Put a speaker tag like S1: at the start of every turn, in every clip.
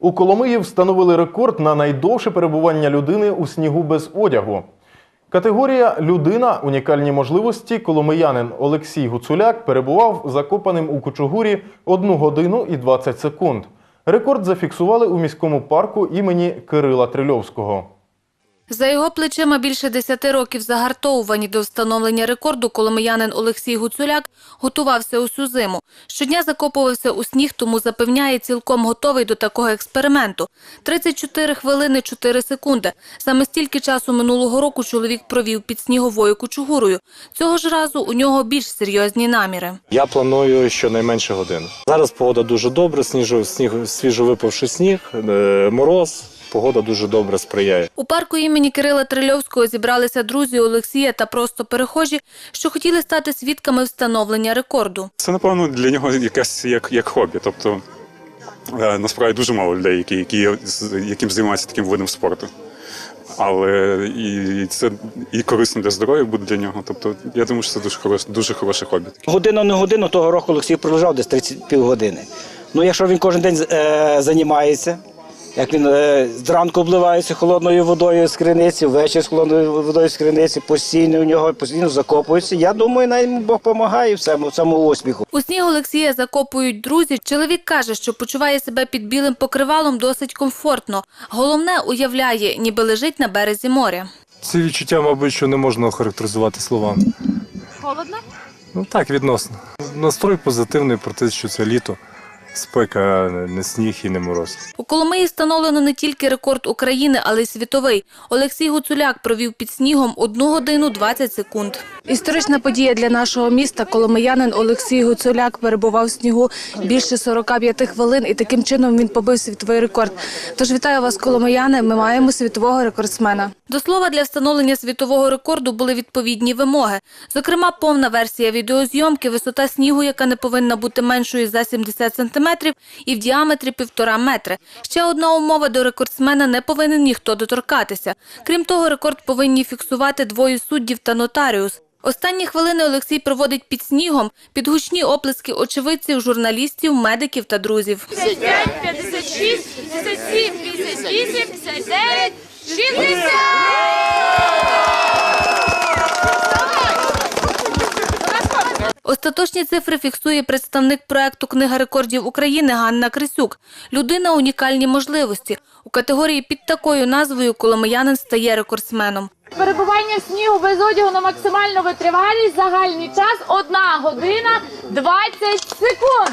S1: У Коломиї встановили рекорд на найдовше перебування людини у снігу без одягу. Категорія Людина унікальні можливості коломиянин Олексій Гуцуляк перебував закопаним у кучугурі 1 годину і 20 секунд. Рекорд зафіксували у міському парку імені Кирила Трильовського.
S2: За його плечима більше 10 років загартовувані до встановлення рекорду коломиянин Олексій Гуцуляк готувався усю зиму. Щодня закопувався у сніг, тому запевняє, цілком готовий до такого експерименту. 34 хвилини 4 секунди. Саме стільки часу минулого року чоловік провів під сніговою кучугурою. Цього ж разу у нього більш серйозні наміри.
S3: Я планую щонайменше годину. Зараз погода дуже добра, сніжу, сніг, свіжо випавши сніг, е, мороз. Погода дуже добре сприяє.
S2: У парку імені Кирила Трильовського зібралися друзі Олексія та просто перехожі, що хотіли стати свідками встановлення рекорду.
S4: Це, напевно, для нього якесь як, як хобі. Тобто, е, насправді дуже мало людей, які, які, з- яким займаються таким видом спорту. Але і це і корисно для здоров'я буде для нього. Тобто, я думаю, що це дуже хороше, дуже хороше хобі.
S5: Годину не годину того року Олексій пролежав десь 30 півгодини. Ну, якщо він кожен день е, займається, як він е, зранку обливається холодною водою з криниці, ввечері з холодною водою з криниці, постійно у нього постійно закопується. Я думаю, навіть Бог допомагає в цьому, в цьому успіху.
S2: У сніг Олексія закопують друзі. Чоловік каже, що почуває себе під білим покривалом досить комфортно. Головне уявляє, ніби лежить на березі моря.
S6: Це відчуття, мабуть, що не можна охарактеризувати словами.
S2: Холодно?
S6: Ну так, відносно. Настрой позитивний про те, що це літо, спека, не сніг і не мороз.
S2: У Коломиї встановлено не тільки рекорд України, але й світовий. Олексій Гуцуляк провів під снігом 1 годину 20 секунд. Історична подія для нашого міста. Коломиянин Олексій Гуцуляк перебував в снігу більше 45 хвилин, і таким чином він побив світовий рекорд. Тож вітаю вас, коломияни. Ми маємо світового рекордсмена. До слова, для встановлення світового рекорду були відповідні вимоги. Зокрема, повна версія відеозйомки, висота снігу, яка не повинна бути меншою за 70 сантиметрів, і в діаметрі півтора метри. Ще одна умова до рекордсмена не повинен ніхто доторкатися. Крім того, рекорд повинні фіксувати двоє суддів та нотаріус. Останні хвилини Олексій проводить під снігом, під гучні оплески очевидців, журналістів, медиків та друзів.
S7: 55, 56, 57, 58, 59, 60!
S2: Остаточні цифри фіксує представник проекту Книга рекордів України Ганна Крисюк. Людина унікальні можливості. У категорії під такою назвою коломиянин стає рекордсменом.
S7: Перебування в снігу без одягу на максимальну витривалість, загальний час 1 година 20 секунд.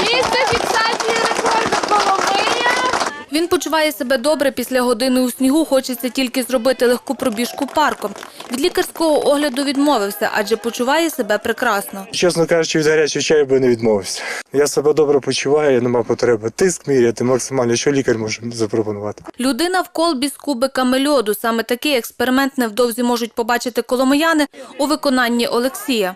S7: Місце фіксації.
S2: Він почуває себе добре після години у снігу. Хочеться тільки зробити легку пробіжку парком. Від лікарського огляду відмовився, адже почуває себе прекрасно.
S6: Чесно кажучи, від гарячого чаю би не відмовився. Я себе добре почуваю, нема потреби тиск міряти максимально, що лікар може запропонувати.
S2: Людина в колбі з кубиками льоду. Саме такий експеримент невдовзі можуть побачити коломияни у виконанні Олексія.